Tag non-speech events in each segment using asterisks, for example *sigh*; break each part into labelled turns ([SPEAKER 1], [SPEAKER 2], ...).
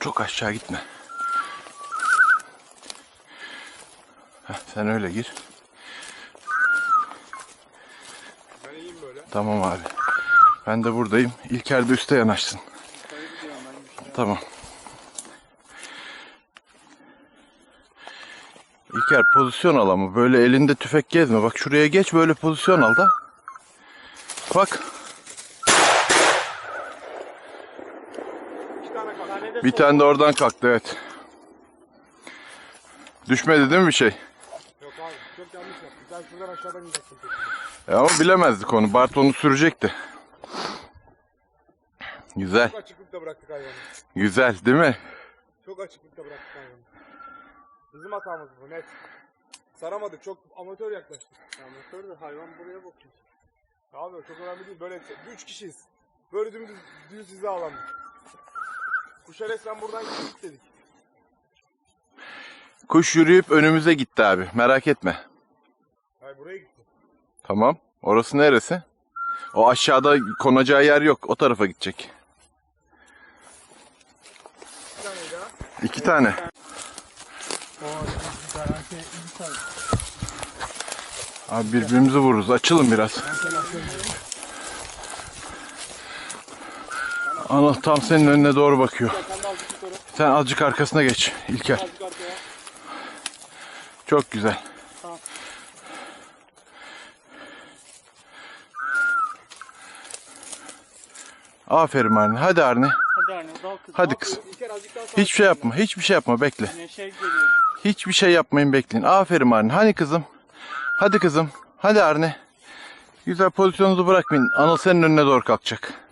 [SPEAKER 1] Çok aşağı gitme. Heh, sen öyle gir.
[SPEAKER 2] Ben iyiyim böyle.
[SPEAKER 1] Tamam abi. Ben de buradayım. İlker de üste yanaşsın. Tamam. İlker pozisyon al ama böyle elinde tüfek gezme. Bak şuraya geç böyle pozisyon al da. Bak
[SPEAKER 2] İki tane kaldı.
[SPEAKER 1] Bir tane de oradan kalktı evet. Düşmedi değil mi bir şey?
[SPEAKER 2] Yok abi çok yanlış yaptın. Sen şuradan aşağıdan ineceksin.
[SPEAKER 1] E ama bilemezdik onu. Bart onu sürecekti. Güzel.
[SPEAKER 2] Çok açıklıkta bıraktık hayvanı.
[SPEAKER 1] Güzel değil mi?
[SPEAKER 2] Çok açıklıkta bıraktık hayvanı. Bizim hatamız bu net. Saramadık çok amatör yaklaştık.
[SPEAKER 3] Amatör de hayvan buraya bakıyor.
[SPEAKER 2] Abi çok önemli değil. Böyle üç kişiyiz. Böyle dümdüz düz hize alandık. Kuşa resmen buradan gittik dedik.
[SPEAKER 1] Kuş yürüyüp önümüze gitti abi. Merak etme.
[SPEAKER 2] Hayır buraya gitti.
[SPEAKER 1] Tamam. Orası neresi? O aşağıda konacağı yer yok. O tarafa gidecek.
[SPEAKER 2] Bir tane daha.
[SPEAKER 1] İki tane. Abi birbirimizi vururuz. Açılın biraz. Anıl tam senin önüne doğru bakıyor.
[SPEAKER 2] Sen azıcık
[SPEAKER 1] arkasına geç İlker. Çok güzel. Aferin Arne. Hadi Arne.
[SPEAKER 3] Hadi Arne dal kızım.
[SPEAKER 1] Hadi Hiçbir şey yapma. Hiçbir şey yapma. Bekle.
[SPEAKER 3] Geliyor.
[SPEAKER 1] Hiçbir şey yapmayın bekleyin. Aferin Arne. Hani kızım? Hadi kızım. Hadi Arne. Güzel pozisyonunuzu bırakmayın. Anıl senin önüne doğru kalkacak.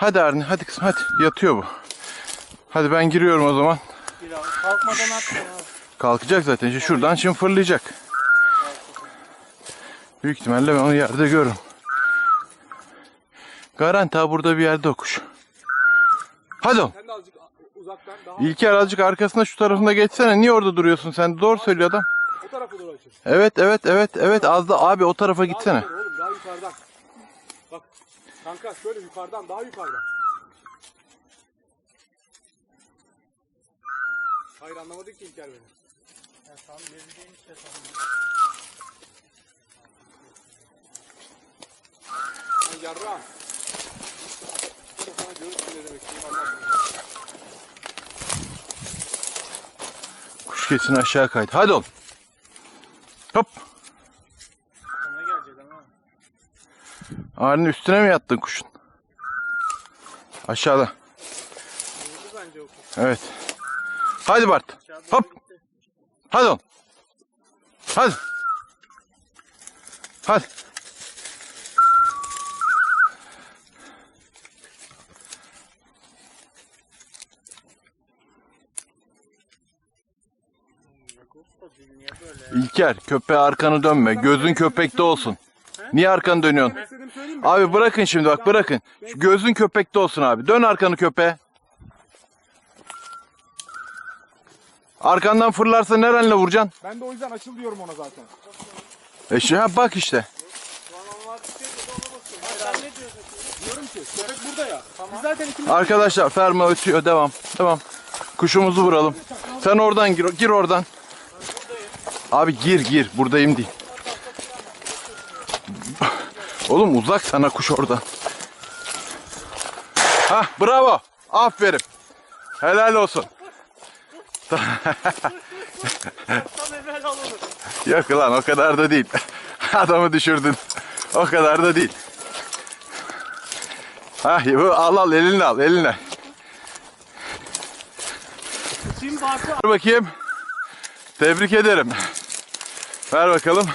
[SPEAKER 1] Hadi Arne. Hadi kızım. Hadi. Yatıyor bu. Hadi ben giriyorum o zaman.
[SPEAKER 3] Bir abi. Kalkmadan abi.
[SPEAKER 1] Kalkacak zaten. İşte şuradan şimdi fırlayacak. Büyük ihtimalle ben onu yerde görürüm. Garanti ha burada bir yerde o kuş. Hadi oğlum. İlker azıcık arkasına şu tarafında geçsene. Niye orada duruyorsun sen? Doğru söylüyor adam.
[SPEAKER 2] o tarafa doğru açıl.
[SPEAKER 1] Evet evet evet evet az da abi o tarafa gitsene.
[SPEAKER 2] daha yukarıdan. Kanka şöyle yukarıdan daha yukarıdan. Hayır anlamadık ki İlker beni.
[SPEAKER 3] Ya tamam gerideyim işte.
[SPEAKER 2] Bir de sana görürsün ne demek.
[SPEAKER 1] Kuş kesin aşağı kaydı. Hadi oğlum. Hop.
[SPEAKER 3] Sana gelecek ama.
[SPEAKER 1] Ağrının üstüne mi yattın kuşun? Aşağıda. Evet. Hadi Bart. Hop. Hadi oğlum. Hadi. Hadi. İlker köpeğe arkanı dönme. Gözün köpekte olsun. Niye arkanı dönüyorsun? Abi bırakın şimdi bak bırakın. Şu gözün köpekte olsun abi. Dön arkanı köpeğe. Arkandan fırlarsa nerenle vuracaksın?
[SPEAKER 2] Ben de o yüzden açıl diyorum ona zaten.
[SPEAKER 1] E şu, ha bak işte.
[SPEAKER 2] Diyorum ki köpek burada ya. Biz zaten ikimiz
[SPEAKER 1] Arkadaşlar ferma ötüyor devam. Devam. Kuşumuzu vuralım. Sen oradan gir. Gir oradan. Abi gir gir. Buradayım değil. Oğlum uzak sana kuş oradan. Ha bravo. Aferin. Helal olsun. *laughs* Yok lan o kadar da değil. *laughs* Adamı düşürdün. O kadar da değil. Ha bu al al elinle al elinle. Ver bakayım. Tebrik ederim. Ver bakalım.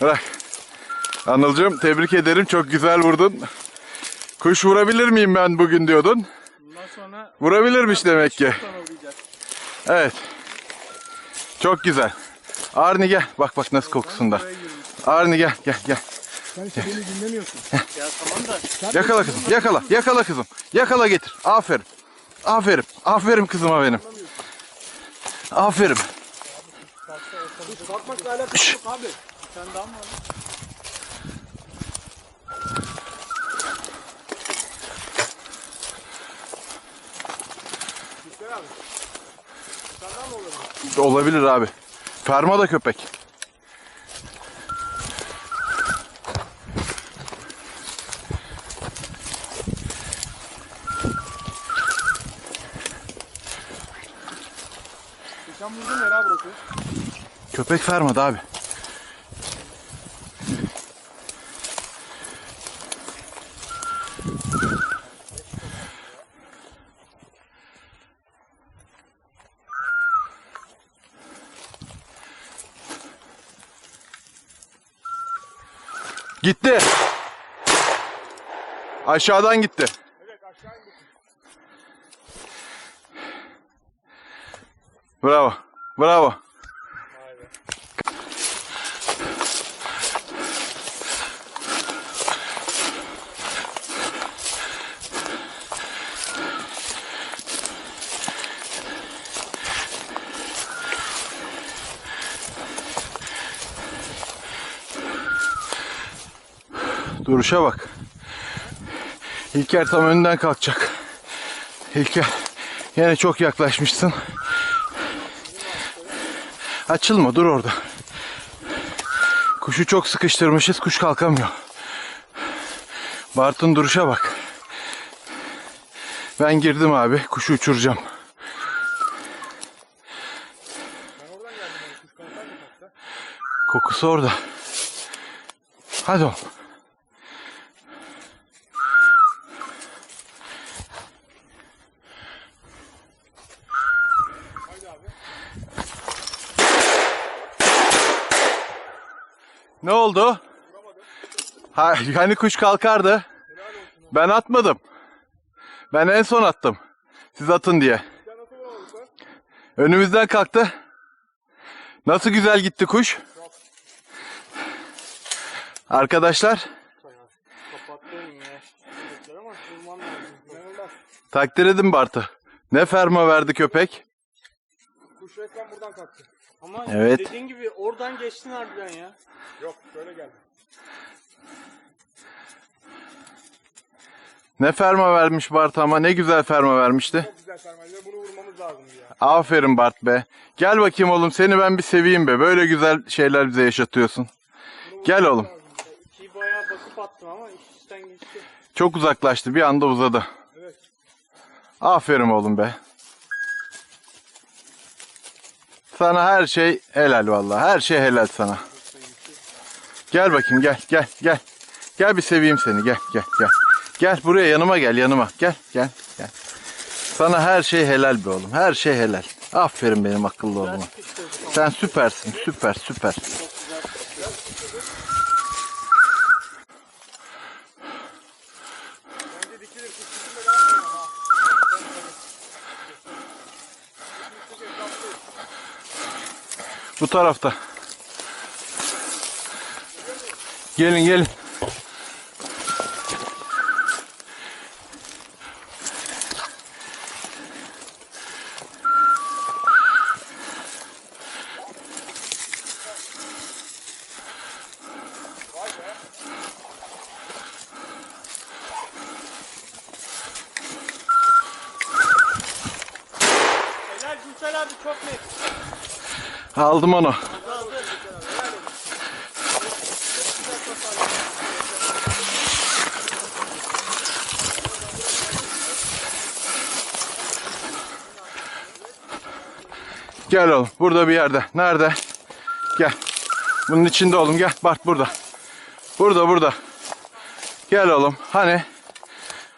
[SPEAKER 1] Bırak. Anılcığım tebrik ederim. Çok güzel vurdun. Kuş vurabilir miyim ben bugün diyordun.
[SPEAKER 3] bundan sonra
[SPEAKER 1] Vurabilirmiş demek ki. Evet. Çok güzel. Arni gel. Bak bak nasıl kokusunda. Arni gel gel gel.
[SPEAKER 2] Sen işte beni dinlemiyorsun.
[SPEAKER 3] Ya tamam da
[SPEAKER 1] Yakala kızım. Yakala. Yakala kızım. Yakala getir. Aferin. Aferin. Aferin kızıma benim. Aferin.
[SPEAKER 2] Kalkmakla alakası yok abi.
[SPEAKER 3] sen daha mı
[SPEAKER 1] Olabilir abi. Ferma da köpek.
[SPEAKER 2] Geçen vurdum yer burası.
[SPEAKER 1] Köpek fermada abi. Gitti. Aşağıdan gitti.
[SPEAKER 2] Evet aşağı indik.
[SPEAKER 1] Bravo. Bravo. Duruşa bak. İlker tam önden kalkacak. İlker yine çok yaklaşmışsın. Açılma dur orada. Kuşu çok sıkıştırmışız kuş kalkamıyor. Bartın duruşa bak. Ben girdim abi kuşu uçuracağım. Kokusu orada. Hadi oğlum. Ne oldu? Ha, hani kuş kalkardı. Ben atmadım. Ben en son attım. Siz atın diye. Önümüzden kalktı. Nasıl güzel gitti kuş. Arkadaşlar takdir edin Bart'ı. Ne ferma verdi köpek.
[SPEAKER 2] Kuş resmen buradan kalktı.
[SPEAKER 3] Ama
[SPEAKER 1] Evet.
[SPEAKER 3] dediğin gibi oradan geçtin harbiden ya.
[SPEAKER 2] Yok şöyle geldi.
[SPEAKER 1] Ne ferma vermiş Bart ama ne güzel ferma vermişti.
[SPEAKER 2] Çok güzel sermaye. Bunu vurmamız lazım ya.
[SPEAKER 1] Aferin Bart be. Gel bakayım oğlum seni ben bir seveyim be. Böyle güzel şeyler bize yaşatıyorsun. Gel oğlum.
[SPEAKER 3] İkiyi bayağı bakıp attım ama iş üstten geçti.
[SPEAKER 1] Çok uzaklaştı bir anda uzadı.
[SPEAKER 2] Evet.
[SPEAKER 1] Aferin oğlum be. Sana her şey helal vallahi. Her şey helal sana. Gel bakayım gel gel gel. Gel bir seveyim seni gel gel gel. Gel buraya yanıma gel yanıma. Gel gel gel. Sana her şey helal be oğlum. Her şey helal. Aferin benim akıllı oğluma. Sen süpersin. Süper süper.
[SPEAKER 3] çok güzel.
[SPEAKER 2] Bence dikilir. Kuş dikilmeden atmayalım ha. Çok etraflıyız.
[SPEAKER 1] Bu tarafta. Gelin gelin.
[SPEAKER 3] Helal Gürsel abi çok net.
[SPEAKER 1] Aldım onu. Gel oğlum. Burada bir yerde. Nerede? Gel. Bunun içinde oğlum. Gel. Bart burada. Burada burada. Gel oğlum. Hani?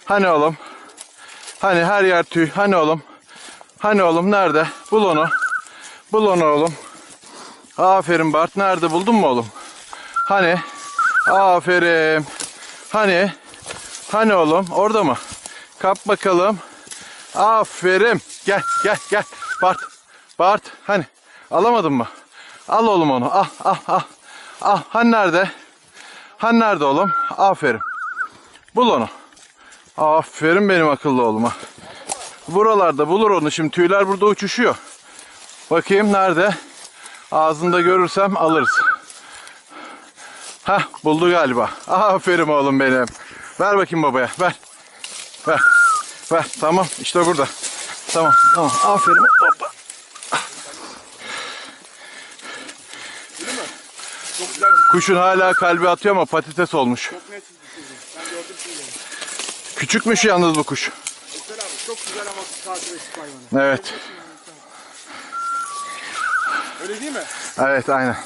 [SPEAKER 1] Hani oğlum? Hani her yer tüy. Hani oğlum? Hani oğlum nerede? Bul onu. Bul onu oğlum. Aferin Bart. Nerede buldun mu oğlum? Hani? Aferin. Hani? Hani oğlum? Orada mı? Kap bakalım. Aferin. Gel gel gel. Bart. Bart. Hani? Alamadın mı? Al oğlum onu. Al al al. Al. Hani nerede? Hani nerede oğlum? Aferin. Bul onu. Aferin benim akıllı oğluma. Buralarda bulur onu şimdi. Tüyler burada uçuşuyor. Bakayım nerede? Ağzında görürsem alırız. Ha buldu galiba. Aferin oğlum benim. Ver bakayım babaya. Ver. Ver. Ver. Tamam. işte burada. Tamam. Tamam. Aferin. Hoppa. Kuşun hala kalbi atıyor ama patates olmuş. Küçükmüş yalnız bu kuş.
[SPEAKER 2] Çok güzel ama
[SPEAKER 1] Evet.
[SPEAKER 2] Öyle değil mi?
[SPEAKER 1] Evet aynen.